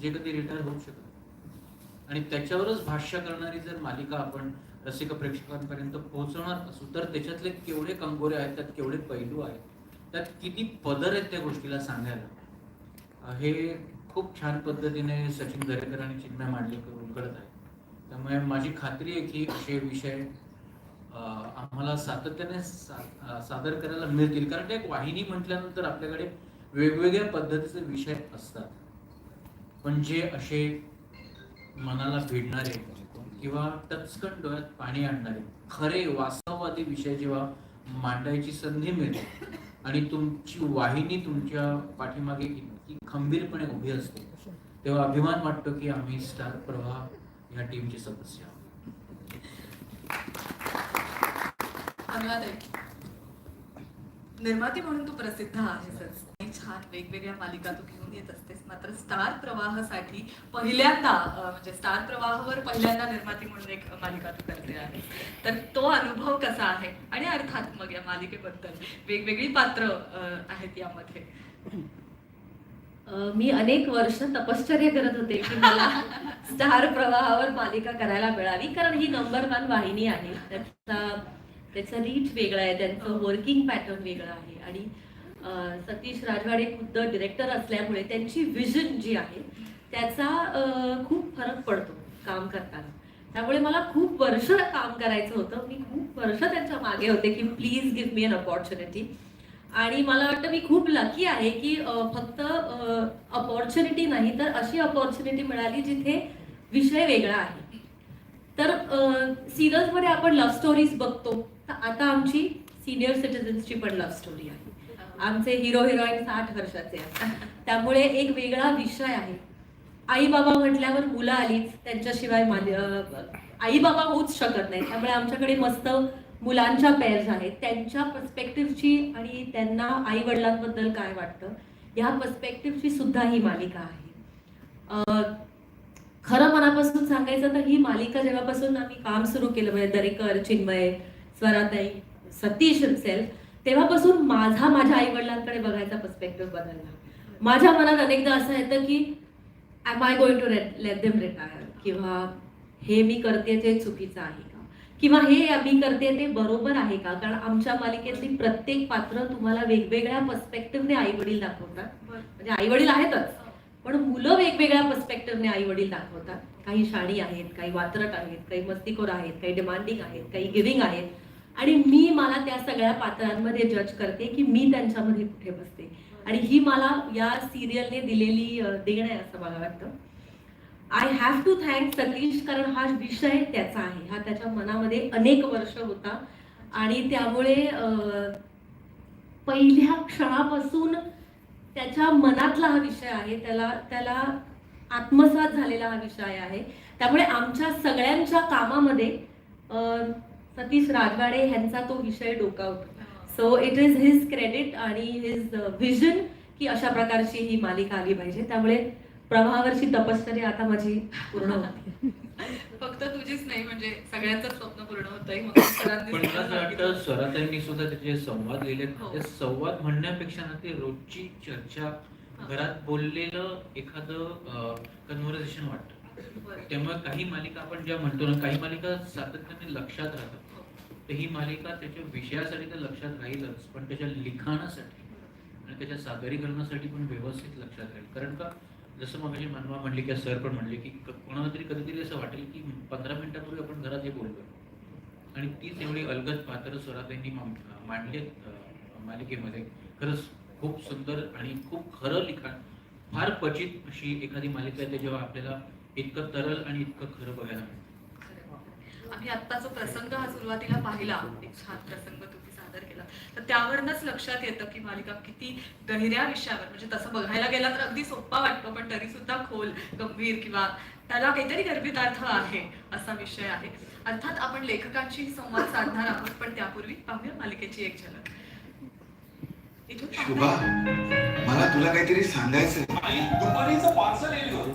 जे कधी रिटायर होऊ शकत नाही. आणि त्याच्यावरच भाष्य करणारी जर मालिका आपण रसिक प्रेक्षकांपर्यंत पोहोचवणार असू तर त्याच्यातले केवढे कंगोरे आहेत त्यात केवढे पैलू आहेत त्यात किती पदर आहेत त्या गोष्टीला सांगायला. हे खूप छान पद्धतीने सचिन दरेकर आणि चिन्मय मांडलेकर उलगडत आहे त्यामुळे माझी खात्री आहे की असे विषय आम्हाला सातत्याने सा- सादर करायला मिळतील. कारण ते एक वाहिनी म्हटल्यानंतर आपल्याकडे वेगवेगळ्या पद्धतीचे विषय असतात. पण जे असे मनाला भिडणारे किंवा टचकन डोळ्यात पाणी आणणारे खरे वास्तववादी विषय जेव्हा मांडायची संधी मिळते आणि तुमची वाहिनी तुमच्या पाठीमागे इतकी खंबीरपणे उभी असते तेव्हा अभिमान वाटतो की आम्ही स्टार प्रवाह या टीमचे सदस्य आहोत. धन्यवाद निर्माती म्हणून तू प्रसिद्ध आहेसच. छान वेगवेगळ्या मालिका तू घेऊन येत असतेस. मात्र स्टार प्रवाहासाठी पहिल्यांदा म्हणजे स्टार प्रवाहावर पहिल्यांदा निर्माती म्हणून एक मालिका तू करते आहे. तर तो अनुभव कसा आहे? आणि अर्थात मग या मालिकेबद्दल वेगवेगळी पात्र आहेत यामध्ये. मी अनेक वर्ष तपश्चर्या करत होते की मला स्टार प्रवाहावर मालिका करायला मिळावी कारण ही नंबर वन वाहिनी आहे. त्याचा त्याचं रीच वेगळं आहे त्यांचं वर्किंग पॅटर्न वेगळं आहे. आणि सतीश राजवाडे खुद्द डिरेक्टर असल्यामुळे त्यांची विजन जी आहे त्याचा खूप फरक पडतो काम करताना. त्यामुळे मला खूप वर्ष काम करायचं होतं. मी खूप वर्ष त्यांच्या मागे होते की please give me an opportunity आणि मला वाटतं मी खूप लकी आहे की फक्त अपॉर्च्युनिटी नाही तर अशी अपॉर्च्युनिटी मिळाली जिथे विषय वेगळा आहे. तर सिरियल्समध्ये आपण लव्ह स्टोरीज बघतो. तर आता आमची सिनियर सिटीजन्सची पण लव्ह स्टोरी आहे. आमचे हिरो हिरोईन साठ वर्षाचे आहेत. त्यामुळे एक वेगळा विषय आहे. आई बाबा म्हटल्यावर मुलं आलीच त्यांच्याशिवाय आई बाबा होऊच शकत नाही. त्यामुळे आमच्याकडे मस्त मुलांच्या पेअर्स आहेत. त्यांच्या पर्स्पेक्टिव्हची आणि त्यांना आई वडिलांबद्दल काय वाटतं ह्या पर्स्पेक्टिव्हची सुद्धा ही मालिका आहे. खरं मनापासून सांगायचं तर ही मालिका जेव्हापासून आम्ही काम सुरू केलं म्हणजे दरेकर चिन्मय स्वराताई सतीश सेल्फ तेव्हापासून माझा माझ्या आई वडिलांकडे बघायचा पर्स्पेक्टिव्ह बदलला. माझ्या मनात अनेकदा असं येतं की am I going to let them retire किंवा हे मी करते ते चुकीचं आहे का? किंवा हे मी करते ते बरोबर आहे का? कारण आमच्या मालिकेतली प्रत्येक पात्र तुम्हाला वेगवेगळ्या पर्स्पेक्टिव्हने आई वडील दाखवतात. म्हणजे आई वडील आहेतच पण मुलं वेगवेगळ्या पर्स्पेक्टिव्हने आई वडील दाखवतात. काही शाणी आहेत काही वात्रट आहेत काही मस्तीखोर आहेत काही डिमांडिंग आहेत काही गिविंग आहेत. आणि मी मला त्या सगळ्या पात्रांमध्ये जज करते की मी त्यांच्यामध्ये कुठे बसते. आणि ही मला या सिरियलने दिलेली देण आहे असं मला वाटतं. I have to thank Satish कारण हा विषय त्याचा आहे. हा त्याच्या मनामध्ये अनेक वर्ष होता. आणि त्यामुळे पहिल्या क्षणापासून त्याच्या मनातला हा विषय आहे. त्याला त्याला आत्मसात झालेला हा विषय आहे. त्यामुळे आमच्या सगळ्यांच्या कामामध्ये सतीश राजवाडे ह्यांचा तो विषय डोकावतो so it is his credit आणि हिज विजन की अशा प्रकारची ही मालिका आली पाहिजे. त्यामुळे प्रवाहावरची तपश्चर्या आता माझी पूर्ण होते फक्त तुझीच नाही म्हणजे सगळ्यांचं स्वप्न पूर्ण असं वाटतं स्वराताईंनी सुद्धा त्याचे संवाद लिहिले. हो. ते संवाद म्हणण्यापेक्षा ना ते रोजची चर्चा घरात बोललेलं एखादं कन्व्हर्सेशन वाटतं. तेव्हा काही मालिका आपण ज्या म्हणतो ना काही मालिका सातत्याने लक्षात राहतात. तर ही मालिका त्याच्या विषयासाठी तर लक्षात राहीलच पण त्याच्या लिखाणासाठी आणि त्याच्या सादरीकरणासाठी पण व्यवस्थित लक्षात राहील. कारण का? जसं मग मानवा म्हणली किंवा सर पण म्हणले की कोणाला तरी कधीतरी असं वाटेल की पंधरा मिनिटापूर्वी आपण घरात हे बोललो आणि तीच एवढी अलगद पात्र स्वरातांनी मांडली मालिकेमध्ये. खरंच खूप सुंदर आणि खूप खरं लिखाण फार क्वचित अशी एखादी मालिका येते जेव्हा आपल्याला इतकं तरल आणि इतकं खरं बघायला मिळतं. आम्ही आत्ता जो प्रसंग हा सुरुवातीला पाहिला एक छान प्रसंग तुम्ही सादर केला तर त्यावरूनच लक्षात येतं की मालिका किती गहिऱ्या विषयावर म्हणजे तसं बघायला गेला तर अगदी सोपा वाटतो पण तरी सुद्धा खोल गंभीर किंवा त्याला काहीतरी गर्भितार्थ आहे असा विषय आहे. अर्थात आपण लेखकांशी संवाद साधणार आहोत पण त्यापूर्वी पाहूया मालिकेची एक झलक. मला तुला काहीतरी सांगायचं दुपारीचं पार्सल येईल.